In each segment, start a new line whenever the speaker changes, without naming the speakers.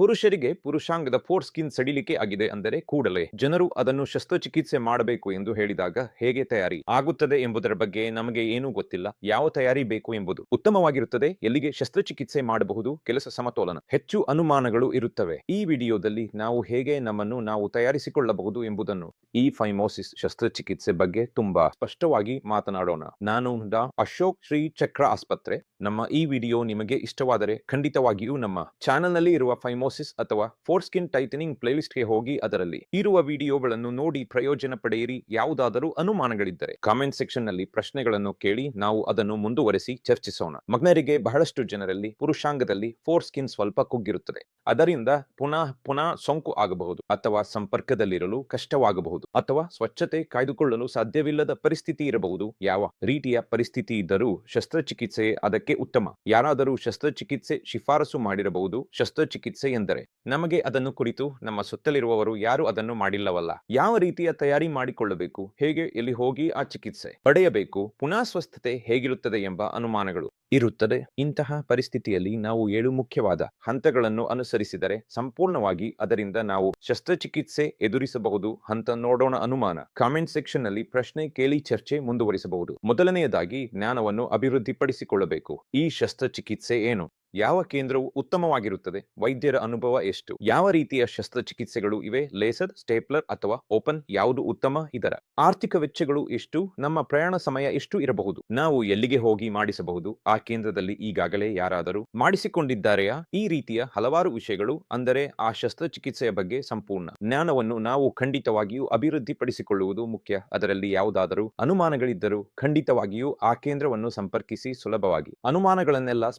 ಪುರುಷರಿಗೆ ಪುರುಷಾಂಗದ four skin ಸಡಿಲಿಕೆ ಆಗಿದೆ ಅಂದರೆ ಕೂಡಲೇ. ಜನರು ಅದನ್ನು ಶಸ್ತ್ರಚಿಕಿತ್ಸೆ ಮಾಡಬೇಕು ಎಂದು ಹೇಳಿದಾಗ ಹೇಗೆ ತಯಾರಿ ಆಗುತ್ತದೆ ಎಂಬುದರ ಬಗ್ಗೆ ನಮಗೆ ಏನೂ ಗೊತ್ತಿಲ್ಲ. ಯಾವ ತಯಾರಿ ಬೇಕು ಎಂಬುದು ಉತ್ತಮವಾಗಿರುತ್ತದೆ. ಎಲ್ಲಿಗೆ ಶಸ್ತ್ರಚಿಕಿತ್ಸೆ ಮಾಡಬಹುದು? ಕೆಲಸ ಸಮತೋಲನ. ಹೆಚ್ಚು ಅನುಮಾನಗಳು ಇರುತ್ತವೆ. ಈ ವಿಡಿಯೋದಲ್ಲಿ ನಾವು ಹೇಗೆ ನಮ್ಮನ್ನು ನಾವು ತಯಾರಿಸಿಕೊಳ್ಳಬಹುದು ಎಂಬುದನ್ನು ಈ ಫೈಮೋಸಿಸ್ ಶಸ್ತ್ರಚಿಕಿತ್ಸೆ ಬಗ್ಗೆ ತುಂಬಾ ಸ್ಪಷ್ಟವಾಗಿ ಮಾತನಾಡೋಣ. ನಾನು ಅಶೋಕ್ ಶ್ರೀ ಚಕ್ರ ಆಸ್ಪತ್ರೆ. ನಮ್ಮ ಈ ವಿಡಿಯೋ ನಿಮಗೆ ಇಷ್ಟವಾದರೆ ಖಂಡಿತವಾಗಿಯೂ ನಮ್ಮ ಚಾನೆಲ್ನಲ್ಲಿ ಇರುವ ಫೈಮೋಸಿಸ್ ಅಥವಾ ಫೋರ್ ಸ್ಕಿನ್ ಟೈಟನಿಂಗ್ ಪ್ಲೇಲಿಸ್ಟ್ಗೆ ಹೋಗಿ ಅದರಲ್ಲಿ ಇರುವ ವಿಡಿಯೋಗಳನ್ನು ನೋಡಿ ಪ್ರಯೋಜನ ಪಡೆಯಿರಿ. ಯಾವುದಾದರೂ ಅನುಮಾನಗಳಿದ್ದರೆ ಕಾಮೆಂಟ್ ಸೆಕ್ಷನ್ನಲ್ಲಿ ಪ್ರಶ್ನೆಗಳನ್ನು ಕೇಳಿ ನಾವು ಅದನ್ನು ಮುಂದುವರೆಸಿ ಚರ್ಚಿಸೋಣ. ಮಗ್ನರಿಗೆ ಬಹಳಷ್ಟು ಜನರಲ್ಲಿ ಪುರುಷಾಂಗದಲ್ಲಿ ಫೋರ್ ಸ್ಕಿನ್ ಸ್ವಲ್ಪ ಕುಗ್ಗಿರುತ್ತದೆ. ಅದರಿಂದ ಪುನಃ ಪುನಃ ಸೋಂಕು ಆಗಬಹುದು ಅಥವಾ ಸಂಪರ್ಕದಲ್ಲಿರಲು ಕಷ್ಟವಾಗಬಹುದು ಅಥವಾ ಸ್ವಚ್ಛತೆ ಕಾಯ್ದುಕೊಳ್ಳಲು ಸಾಧ್ಯವಿಲ್ಲದ ಪರಿಸ್ಥಿತಿ ಇರಬಹುದು. ಯಾವ ರೀತಿಯ ಪರಿಸ್ಥಿತಿ ಇದ್ದರೂ ಶಸ್ತ್ರಚಿಕಿತ್ಸೆ ಅದಕ್ಕೆ ಉತ್ತಮ. ಯಾರಾದರೂ ಶಸ್ತ್ರಚಿಕಿತ್ಸೆ ಶಿಫಾರಸು ಮಾಡಿರಬಹುದು. ಶಸ್ತ್ರಚಿಕಿತ್ಸೆ ಎಂದರೆ ನಮಗೆ ಅದನ್ನು ಕುರಿತು, ನಮ್ಮ ಸುತ್ತಲಿರುವವರು ಯಾರು ಅದನ್ನು ಮಾಡಿಲ್ಲವಲ್ಲ. ಯಾವ ರೀತಿಯ ತಯಾರಿ ಮಾಡಿಕೊಳ್ಳಬೇಕು? ಹೇಗೆ ಎಲ್ಲಿ ಹೋಗಿ ಆ ಚಿಕಿತ್ಸೆ ಪಡೆಯಬೇಕು? ಪುನಃ ಸ್ವಸ್ಥತೆ ಹೇಗಿರುತ್ತದೆ ಎಂಬ ಅನುಮಾನಗಳು. ಇರುತ್ತದೆ. ಇಂತಹ ಪರಿಸ್ಥಿತಿಯಲ್ಲಿ ನಾವು ಏಳು ಮುಖ್ಯವಾದ ಹಂತಗಳನ್ನು ಅನುಸರಿಸಿದರೆ ಸಂಪೂರ್ಣವಾಗಿ ಅದರಿಂದ ನಾವು ಶಸ್ತ್ರಚಿಕಿತ್ಸೆ ಎದುರಿಸಬಹುದು ಹಂತ ನೋಡೋಣ ಅನುಮಾನ. ಕಾಮೆಂಟ್ ಸೆಕ್ಷನ್ನಲ್ಲಿ ಪ್ರಶ್ನೆ ಕೇಳಿ ಚರ್ಚೆ ಮುಂದುವರಿಸಬಹುದು. ಮೊದಲನೆಯದಾಗಿ ಜ್ಞಾನವನ್ನು ಅಭಿವೃದ್ಧಿಪಡಿಸಿಕೊಳ್ಳಬೇಕು. ಈ ಶಸ್ತ್ರಚಿಕಿತ್ಸೆ ಏನು? ಯಾವ ಕೇಂದ್ರವು ಉತ್ತಮವಾಗಿರುತ್ತದೆ? ವೈದ್ಯರ ಅನುಭವ ಎಷ್ಟು? ಯಾವ ರೀತಿಯ ಶಸ್ತ್ರಚಿಕಿತ್ಸೆಗಳು ಇವೆ? ಲೇಸರ್, ಸ್ಟೇಪ್ಲರ್ ಅಥವಾ ಓಪನ್ ಯಾವುದು ಉತ್ತಮ ಇದರ? ಆರ್ಥಿಕ ವೆಚ್ಚಗಳು ಎಷ್ಟು? ನಮ್ಮ ಪ್ರಯಾಣ ಸಮಯ ಎಷ್ಟು ಇರಬಹುದು? ನಾವು ಎಲ್ಲಿಗೆ ಹೋಗಿ ಮಾಡಿಸಬಹುದು? ಆ ಕೇಂದ್ರದಲ್ಲಿ ಈಗಾಗಲೇ ಯಾರಾದರೂ ಮಾಡಿಸಿಕೊಂಡಿದ್ದಾರೆಯಾ? ಈ ರೀತಿಯ ಹಲವಾರು ವಿಷಯಗಳು ಅಂದರೆ ಆ ಶಸ್ತ್ರಚಿಕಿತ್ಸೆಯ ಬಗ್ಗೆ ಸಂಪೂರ್ಣ ಜ್ಞಾನವನ್ನು ನಾವು ಖಂಡಿತವಾಗಿಯೂ ಅಭಿವೃದ್ಧಿಪಡಿಸಿಕೊಳ್ಳುವುದು ಮುಖ್ಯ. ಅದರಲ್ಲಿ ಯಾವುದಾದರೂ ಅನುಮಾನಗಳಿದ್ದರೂ ಖಂಡಿತವಾಗಿಯೂ ಆ ಕೇಂದ್ರವನ್ನು ಸಂಪರ್ಕಿಸಿ ಸುಲಭವಾಗಿ. ಅನುಮಾನಗಳನ್ನೆಲ್ಲ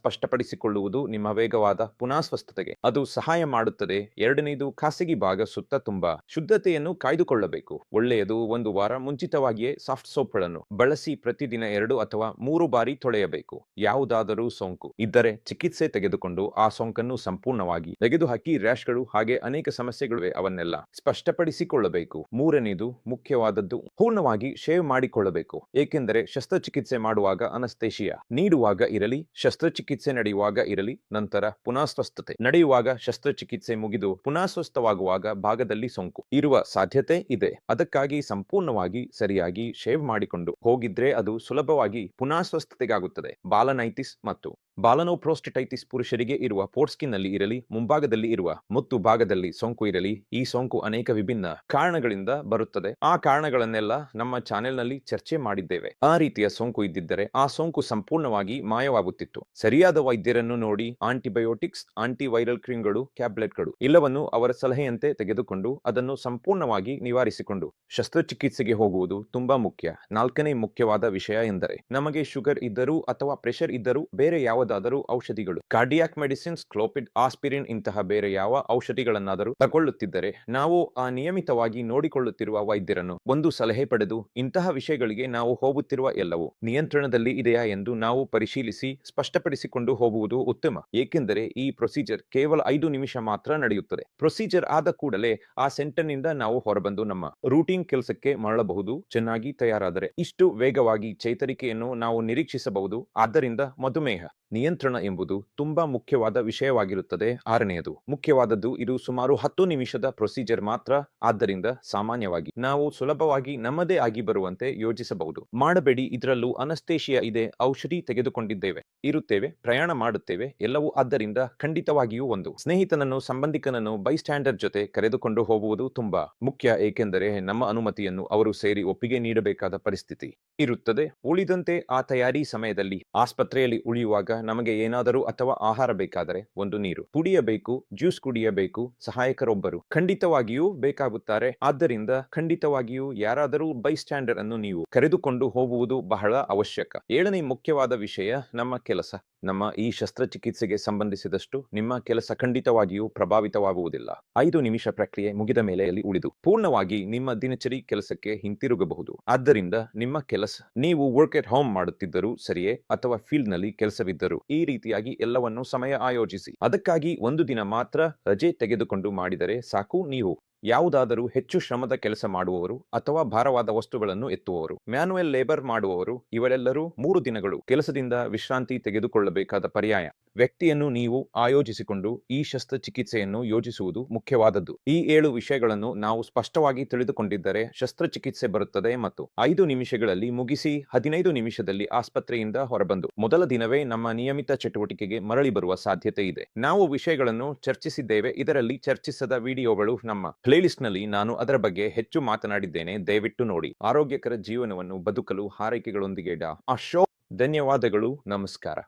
ಸ್ಪಷ್ಟಪಡಿಸಿಕೊಳ್ಳುವುದು ನಿಮ್ಮ ವೇಗವಾದ ಪುನಃ ಸ್ವಸ್ಥತೆಗೆ ಅದು ಸಹಾಯ ಮಾಡುತ್ತದೆ. ಎರಡನೇದು, ಖಾಸಗಿ ಭಾಗ ಸುತ್ತ ತುಂಬಾ ಶುದ್ಧತೆಯನ್ನು ಕಾಯ್ದುಕೊಳ್ಳಬೇಕು. ಒಳ್ಳೆಯದು, ಒಂದು ವಾರ ಮುಂಚಿತವಾಗಿಯೇ ಸಾಫ್ಟ್ ಸೋಪ್ಗಳನ್ನು ಬಳಸಿ ಪ್ರತಿದಿನ ಎರಡು ಅಥವಾ ಮೂರು ಬಾರಿ ತೊಳೆಯಬೇಕು. ಯಾವುದಾದರೂ ಸೋಂಕು ಇದ್ದರೆ ಚಿಕಿತ್ಸೆ ತೆಗೆದುಕೊಂಡು ಆ ಸೋಂಕನ್ನು ಸಂಪೂರ್ಣವಾಗಿ ತೆಗೆದುಹಾಕಿ ರ್ಯಾಶ್ಗಳು ಹಾಗೆ ಅನೇಕ ಸಮಸ್ಯೆಗಳಿವೆ ಅವನ್ನೆಲ್ಲ ಸ್ಪಷ್ಟಪಡಿಸಿಕೊಳ್ಳಬೇಕು. ಮೂರನೇದು, ಮುಖ್ಯವಾದದ್ದು ಪೂರ್ಣವಾಗಿ ಶೇವ್ ಮಾಡಿಕೊಳ್ಳಬೇಕು. ಏಕೆಂದರೆ ಶಸ್ತ್ರಚಿಕಿತ್ಸೆ ಮಾಡುವಾಗ ಅನಸ್ತೇಶಿಯ ನೀಡುವಾಗ ಇರಲಿ, ಶಸ್ತ್ರಚಿಕಿತ್ಸೆ ನಡೆಯುವಾಗ ಇರಲಿ, ನಂತರ ಪುನಃ ಸ್ವಸ್ಥತೆ ನಡೆಯುವಾಗ ಶಸ್ತ್ರಚಿಕಿತ್ಸೆ ಮುಗಿದು ಪುನಃ ಸ್ವಸ್ಥವಾಗುವಾಗ ಭಾಗದಲ್ಲಿ ಸೋಂಕು. ಇರುವ ಸಾಧ್ಯತೆ ಇದೆ. ಅದಕ್ಕಾಗಿ ಸಂಪೂರ್ಣವಾಗಿ ಸರಿಯಾಗಿ ಶೇವ್ ಮಾಡಿಕೊಂಡು ಹೋಗಿದ್ರೆ ಅದು ಸುಲಭವಾಗಿ ಪುನಃ ಸ್ವಸ್ಥತೆಗಾಗುತ್ತದೆ ಬಾಲನೈಟಿಸ್ ಮತ್ತು ಬಾಲನೋಪ್ರೋಸ್ಟಿಟೈಟಿಸ್ ಪುರುಷರಿಗೆ ಇರುವ ಪೋರ್ಟ್ಸ್ಕಿನ್ನಲ್ಲಿ ಇರಲಿ, ಮುಂಭಾಗದಲ್ಲಿ ಇರುವ ಮುತ್ತು ಭಾಗದಲ್ಲಿ ಸೋಂಕು ಇರಲಿ, ಈ ಸೋಂಕು ಅನೇಕ ವಿಭಿನ್ನ ಕಾರಣಗಳಿಂದ ಬರುತ್ತದೆ. ಆ ಕಾರಣಗಳನ್ನೆಲ್ಲ ನಮ್ಮ ಚಾನೆಲ್ನಲ್ಲಿ ಚರ್ಚೆ ಮಾಡಿದ್ದೇವೆ. ಆ ರೀತಿಯ ಸೋಂಕು ಇದ್ದಿದ್ದರೆ ಆ ಸೋಂಕು ಸಂಪೂರ್ಣವಾಗಿ ಮಾಯವಾಗುತ್ತಿತ್ತು. ಸರಿಯಾದ ವೈದ್ಯರನ್ನು ನೋಡಿ ಆಂಟಿಬಯೋಟಿಕ್ಸ್, ಆಂಟಿವೈರಲ್ ಕ್ರೀಮ್ಗಳು, ಟ್ಯಾಬ್ಲೆಟ್ಗಳು ಇಲ್ಲವನ್ನು ಅವರ ಸಲಹೆಯಂತೆ ತೆಗೆದುಕೊಂಡು ಅದನ್ನು ಸಂಪೂರ್ಣವಾಗಿ ನಿವಾರಿಸಿಕೊಂಡು ಶಸ್ತ್ರಚಿಕಿತ್ಸೆಗೆ ಹೋಗುವುದು ತುಂಬಾ ಮುಖ್ಯ. ನಾಲ್ಕನೇ ಮುಖ್ಯವಾದ ವಿಷಯ ಎಂದರೆ, ನಮಗೆ ಶುಗರ್ ಇದ್ದರೂ ಅಥವಾ ಪ್ರೆಷರ್ ಇದ್ದರೂ ಬೇರೆ ಯಾವುದಾದರೂ ಔಷಧಿಗಳು. ಕಾರ್ಡಿಯಾಕ್ ಮೆಡಿಸಿನ್ಸ್, ಕ್ಲೋಪಿಡ್, ಆಸ್ಪಿರಿನ್ ಇಂತಹ ಬೇರೆ ಯಾವ ಔಷಧಿಗಳನ್ನಾದರೂ ತಗೊಳ್ಳುತ್ತಿದ್ದರೆ ನಾವು ಆ ನಿಯಮಿತವಾಗಿ ನೋಡಿಕೊಳ್ಳುತ್ತಿರುವ ವೈದ್ಯರನ್ನು ಒಂದು ಸಲಹೆ ಪಡೆದು ಇಂತಹ ವಿಷಯಗಳಿಗೆ ನಾವು ಹೋಗುತ್ತಿರುವ ಎಲ್ಲವೂ ನಿಯಂತ್ರಣದಲ್ಲಿ ಇದೆಯಾ ಎಂದು ನಾವು ಪರಿಶೀಲಿಸಿ ಸ್ಪಷ್ಟಪಡಿಸಿಕೊಂಡು ಹೋಗುವುದು ಉತ್ತಮ. ಏಕೆಂದರೆ ಈ ಪ್ರೊಸೀಜರ್ ಕೇವಲ ಐದು ನಿಮಿಷ ಮಾತ್ರ ನಡೆಯುತ್ತದೆ. ಪ್ರೊಸೀಜರ್ ಆದ ಕೂಡಲೇ ಆ ಸೆಂಟರ್ನಿಂದ ನಾವು ಹೊರಬಂದು ನಮ್ಮ ರೂಟೀನ್ ಕೆಲಸಕ್ಕೆ ಮರಳಬಹುದು, ಚೆನ್ನಾಗಿ ತಯಾರಾದರೆ ಇಷ್ಟು ವೇಗವಾಗಿ ಚೇತರಿಕೆಯನ್ನು ನಾವು ನಿರೀಕ್ಷಿಸಬಹುದು. ಆದ್ದರಿಂದ ಮಧುಮೇಹ. ನಿಯಂತ್ರಣ ಎಂಬುದು ತುಂಬಾ ಮುಖ್ಯವಾದ ವಿಷಯವಾಗಿರುತ್ತದೆ. ಆರನೆಯದು, ಮುಖ್ಯವಾದದ್ದು ಇದು ಸುಮಾರು ಹತ್ತು ನಿಮಿಷದ ಪ್ರೊಸೀಜರ್ ಮಾತ್ರ. ಆದ್ದರಿಂದ ಸಾಮಾನ್ಯವಾಗಿ ನಾವು ಸುಲಭವಾಗಿ ನಮ್ಮದೇ ಆಗಿ ಬರುವಂತೆ ಯೋಜಿಸಬಹುದು. ಮಾಡಬೇಡಿ, ಇದರಲ್ಲೂ ಅನಸ್ತೇಶಿಯಾ ಇದೆ. ಔಷಧಿ ತೆಗೆದುಕೊಂಡಿದ್ದೇವೆ. ಇರುತ್ತೇವೆ, ಪ್ರಯಾಣ ಮಾಡುತ್ತೇವೆ. ಎಲ್ಲವೂ ಆದ್ದರಿಂದ ಖಂಡಿತವಾಗಿಯೂ ಒಂದು. ಸ್ನೇಹಿತನನ್ನು, ಸಂಬಂಧಿಕನನ್ನು ಬೈ ಸ್ಟ್ಯಾಂಡರ್ ಜೊತೆ ಕರೆದುಕೊಂಡು ಹೋಗುವುದು ತುಂಬಾ ಮುಖ್ಯ. ಏಕೆಂದರೆ ನಮ್ಮ ಅನುಮತಿಯನ್ನು ಅವರು ಸೇರಿ ಒಪ್ಪಿಗೆ ನೀಡಬೇಕಾದ ಪರಿಸ್ಥಿತಿ ಇರುತ್ತದೆ. ಉಳಿದಂತೆ ಆ ತಯಾರಿ ಸಮಯದಲ್ಲಿ ಆಸ್ಪತ್ರೆಯಲ್ಲಿ ಉಳಿಯುವಾಗ ನಮಗೆ ಏನಾದರೂ ಅಥವಾ ಆಹಾರ ಬೇಕಾದರೆ ಒಂದು ನೀರು. ಕುಡಿಯಬೇಕು, ಜ್ಯೂಸ್ ಕುಡಿಯಬೇಕು, ಸಹಾಯಕರೊಬ್ಬರು. ಖಂಡಿತವಾಗಿಯೂ ಬೇಕಾಗುತ್ತಾರೆ. ಆದ್ದರಿಂದ ಖಂಡಿತವಾಗಿಯೂ ಯಾರಾದರೂ ಬೈ ಸ್ಟ್ಯಾಂಡರ್ ಅನ್ನು ನೀವು ಕರೆದುಕೊಂಡು ಹೋಗುವುದು ಬಹಳ ಅವಶ್ಯಕ. ಏಳನೇ ಮುಖ್ಯವಾದ ವಿಷಯ, ನಮ್ಮ ಕೆಲಸ. ನಮ್ಮ ಈ ಶಸ್ತ್ರಚಿಕಿತ್ಸೆಗೆ ಸಂಬಂಧಿಸಿದಷ್ಟು ನಿಮ್ಮ ಕೆಲಸ ಖಂಡಿತವಾಗಿಯೂ ಪ್ರಭಾವಿತವಾಗುವುದಿಲ್ಲ. ಐದು ನಿಮಿಷ ಪ್ರಕ್ರಿಯೆ ಮುಗಿದ ಮೇಲೆಯಲ್ಲಿ ಉಳಿದು, ಪೂರ್ಣವಾಗಿ ನಿಮ್ಮ ದಿನಚರಿ ಕೆಲಸಕ್ಕೆ ಹಿಂತಿರುಗಬಹುದು. ಆದ್ದರಿಂದ ನಿಮ್ಮ ಕೆಲಸ, ನೀವು ವರ್ಕ್ ಎಟ್ ಹೋಮ್ ಮಾಡುತ್ತಿದ್ದರೂ ಸರಿಯೇ, ಅಥವಾ ಫೀಲ್ಡ್ನಲ್ಲಿ ಕೆಲಸವಿದ್ದರೂ ಈ ರೀತಿಯಾಗಿ ಎಲ್ಲವನ್ನು ಸಮಯ ಆಯೋಜಿಸಿ. ಅದಕ್ಕಾಗಿ ಒಂದು ದಿನ ಮಾತ್ರ ರಜೆ ತೆಗೆದುಕೊಂಡು ಮಾಡಿದರೆ ಸಾಕು ನೀವು. ಯಾವುದಾದರೂ ಹೆಚ್ಚು ಶ್ರಮದ ಕೆಲಸ ಮಾಡುವವರು ಅಥವಾ ಭಾರವಾದ ವಸ್ತುಗಳನ್ನು ಎತ್ತುವವರು ಮ್ಯಾನುವೆಲ್ ಲೇಬರ್ ಮಾಡುವವರು, ಇವರೆಲ್ಲರೂ ಮೂರು ದಿನಗಳು ಕೆಲಸದಿಂದ ವಿಶ್ರಾಂತಿ ತೆಗೆದುಕೊಳ್ಳಬೇಕಾದ ಪರ್ಯಾಯ. ವ್ಯಕ್ತಿಯನ್ನು ನೀವು ಆಯೋಜಿಸಿಕೊಂಡು ಈ ಶಸ್ತ್ರಚಿಕಿತ್ಸೆಯನ್ನು ಯೋಜಿಸುವುದು ಮುಖ್ಯವಾದದ್ದು. ಈ ಏಳು ವಿಷಯಗಳನ್ನು ನಾವು ಸ್ಪಷ್ಟವಾಗಿ ತಿಳಿದುಕೊಂಡಿದ್ದರೆ ಶಸ್ತ್ರಚಿಕಿತ್ಸೆ ಬರುತ್ತದೆ ಮತ್ತು ಐದು ನಿಮಿಷಗಳಲ್ಲಿ ಮುಗಿಸಿ ಹದಿನೈದು ನಿಮಿಷದಲ್ಲಿ ಆಸ್ಪತ್ರೆಯಿಂದ ಹೊರಬಂದು ಮೊದಲ ದಿನವೇ ನಮ್ಮ ನಿಯಮಿತ ಚಟುವಟಿಕೆಗೆ ಮರಳಿ ಬರುವ ಸಾಧ್ಯತೆ ಇದೆ. ನಾವು ವಿಷಯಗಳನ್ನು ಚರ್ಚಿಸಿದ್ದೇವೆ. ಇದರಲ್ಲಿ ಚರ್ಚಿಸದ ವಿಡಿಯೋಗಳು ನಮ್ಮ ಪ್ಲೇಲಿಸ್ಟ್ನಲ್ಲಿ ನಾನು ಅದರ ಬಗ್ಗೆ ಹೆಚ್ಚು ಮಾತನಾಡಿದ್ದೇನೆ. ದಯವಿಟ್ಟು ನೋಡಿ. ಆರೋಗ್ಯಕರ ಜೀವನವನ್ನು ಬದುಕಲು ಹಾರೈಕೆಗಳೊಂದಿಗೆ ಡಾ. ಅಶೋಕ್. ಧನ್ಯವಾದಗಳು. ನಮಸ್ಕಾರ.